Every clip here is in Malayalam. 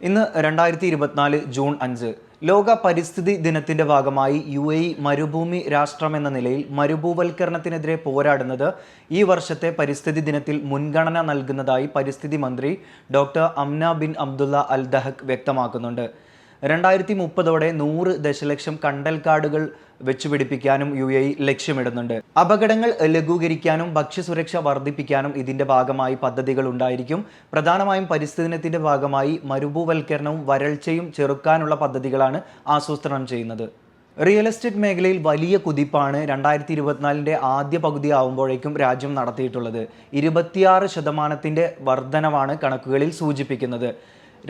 ഇന്ന് രണ്ടായിരത്തി ഇരുപത്തിനാല് ജൂൺ അഞ്ച്. ലോക പരിസ്ഥിതി ദിനത്തിന്റെ ഭാഗമായി യു എ മരുഭൂമി രാഷ്ട്രമെന്ന നിലയിൽ മരുഭൂവൽക്കരണത്തിനെതിരെ പോരാടുന്നത് ഈ വർഷത്തെ പരിസ്ഥിതി ദിനത്തിൽ മുൻഗണന നൽകുന്നതായി പരിസ്ഥിതി മന്ത്രി doctor Amna bin Abdullah Al Dahak വ്യക്തമാക്കുന്നുണ്ട്. രണ്ടായിരത്തി മുപ്പതോടെ നൂറ് ദശലക്ഷം കണ്ടൽ കാടുകൾ വെച്ചുപിടിപ്പിക്കാനും യു എ ലക്ഷ്യമിടുന്നുണ്ട്. അപകടങ്ങൾ ലഘൂകരിക്കാനും ഭക്ഷ്യസുരക്ഷ വർദ്ധിപ്പിക്കാനും ഇതിന്റെ ഭാഗമായി പദ്ധതികൾ ഉണ്ടായിരിക്കും. പ്രധാനമായും പരിസ്ഥിതിനത്തിന്റെ ഭാഗമായി മരുഭൂവൽക്കരണവും വരൾച്ചയും ചെറുക്കാനുള്ള പദ്ധതികളാണ് ആസൂത്രണം ചെയ്യുന്നത്. റിയൽ എസ്റ്റേറ്റ് മേഖലയിൽ വലിയ കുതിപ്പാണ് രണ്ടായിരത്തി ഇരുപത്തിനാലിന്റെ ആദ്യ പകുതി ആവുമ്പോഴേക്കും രാജ്യം നടത്തിയിട്ടുള്ളത്. ഇരുപത്തിയാറ് ശതമാനത്തിന്റെ വർധനവാണ് കണക്കുകളിൽ സൂചിപ്പിക്കുന്നത്.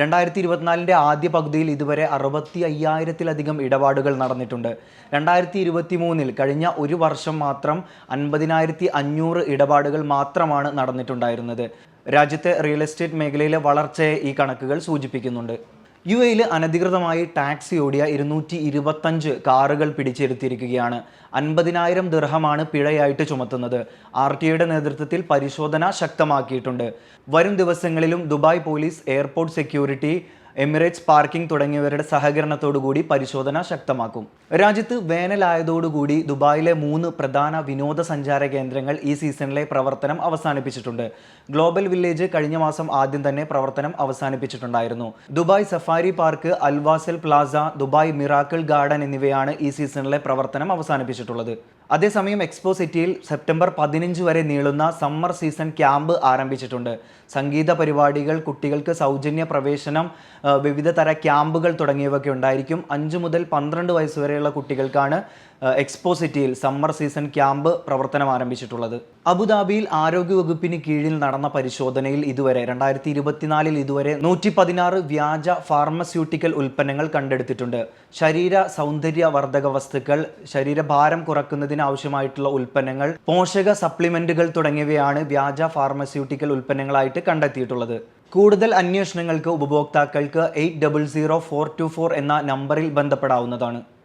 രണ്ടായിരത്തി ഇരുപത്തിനാലിന്റെ ആദ്യ പകുതിയിൽ ഇതുവരെ അറുപത്തി അയ്യായിരത്തിലധികം ഇടപാടുകൾ നടന്നിട്ടുണ്ട്. രണ്ടായിരത്തി ഇരുപത്തി മൂന്നിൽ കഴിഞ്ഞ ഒരു വർഷം മാത്രം അൻപതിനായിരത്തി അഞ്ഞൂറ് ഇടപാടുകൾ മാത്രമാണ് നടന്നിട്ടുണ്ടായിരുന്നത്. രാജ്യത്തെ റിയൽ എസ്റ്റേറ്റ് മേഖലയിലെ വളർച്ചയെ ഈ കണക്കുകൾ സൂചിപ്പിക്കുന്നുണ്ട്. യു എയിൽ അനധികൃതമായി ടാക്സി ഓടിയ ഇരുന്നൂറ്റി ഇരുപത്തഞ്ച് കാറുകൾ പിടിച്ചെടുത്തിരിക്കുകയാണ്. അൻപതിനായിരം ദിർഹമാണ് പിഴയായിട്ട് ചുമത്തുന്നത്. ആർ ടി ഐയുടെ നേതൃത്വത്തിൽ പരിശോധന ശക്തമാക്കിയിട്ടുണ്ട്. വരും ദിവസങ്ങളിലും Dubai police airport security Emirates parking തുടങ്ങിയവരുടെ സഹകരണത്തോടുകൂടി പരിശോധന ശക്തമാക്കും. രാജ്യത്ത് വേനലായതോടുകൂടി ദുബായിലെ മൂന്ന് പ്രധാന വിനോദസഞ്ചാര കേന്ദ്രങ്ങൾ ഈ സീസണിലെ പ്രവർത്തനം അവസാനിപ്പിച്ചിട്ടുണ്ട്. ഗ്ലോബൽ വില്ലേജ് കഴിഞ്ഞ മാസം ആദ്യം തന്നെ പ്രവർത്തനം അവസാനിപ്പിച്ചിട്ടുണ്ടായിരുന്നു. Dubai safari park Al Wasl plaza Dubai miracle garden എന്നിവയാണ് ഈ സീസണിലെ പ്രവർത്തനം അവസാനിപ്പിച്ചിട്ടുള്ളത്. അതേസമയം എക്സ്പോ സിറ്റിയിൽ സെപ്റ്റംബർ പതിനഞ്ച് വരെ നീളുന്ന സമ്മർ സീസൺ ക്യാമ്പ് ആരംഭിച്ചിട്ടുണ്ട്. സംഗീത പരിപാടികൾ കുട്ടികൾക്ക് സൗജന്യ പ്രവേശനം വിവിധ തര ക്യാമ്പുകൾ തുടങ്ങിയവയൊക്കെ ഉണ്ടായിരിക്കും. അഞ്ച് മുതൽ പന്ത്രണ്ട് വയസ്സ് വരെയുള്ള കുട്ടികൾക്കാണ് ആ, എക്സ്പോ സിറ്റിയിൽ സമ്മർ സീസൺ ക്യാമ്പ് പ്രവർത്തനം ആരംഭിച്ചിട്ടുള്ളത്. അബുദാബിയിൽ ആരോഗ്യവകുപ്പിന് കീഴിൽ നടന്ന പരിശോധനയിൽ ഇതുവരെ രണ്ടായിരത്തി ഇരുപത്തിനാലിൽ ഇതുവരെ നൂറ്റി പതിനാറ് വ്യാജ ഫാർമസ്യൂട്ടിക്കൽ ഉൽപ്പന്നങ്ങൾ കണ്ടെടുത്തിട്ടുണ്ട്. ശരീര സൗന്ദര്യവർദ്ധക വസ്തുക്കൾ ശരീരഭാരം കുറക്കുന്നതിന് ആവശ്യമായിട്ടുള്ള ഉൽപ്പന്നങ്ങൾ പോഷക സപ്ലിമെന്റുകൾ തുടങ്ങിയവയാണ് വ്യാജ ഫാർമസ്യൂട്ടിക്കൽ ഉൽപ്പന്നങ്ങളായിട്ട് കണ്ടെത്തിയിട്ടുള്ളത്. കൂടുതൽ അന്വേഷണങ്ങൾക്ക് ഉപഭോക്താക്കൾക്ക് eight double zero four two four എന്ന നമ്പറിൽ ബന്ധപ്പെടാവുന്നതാണ്.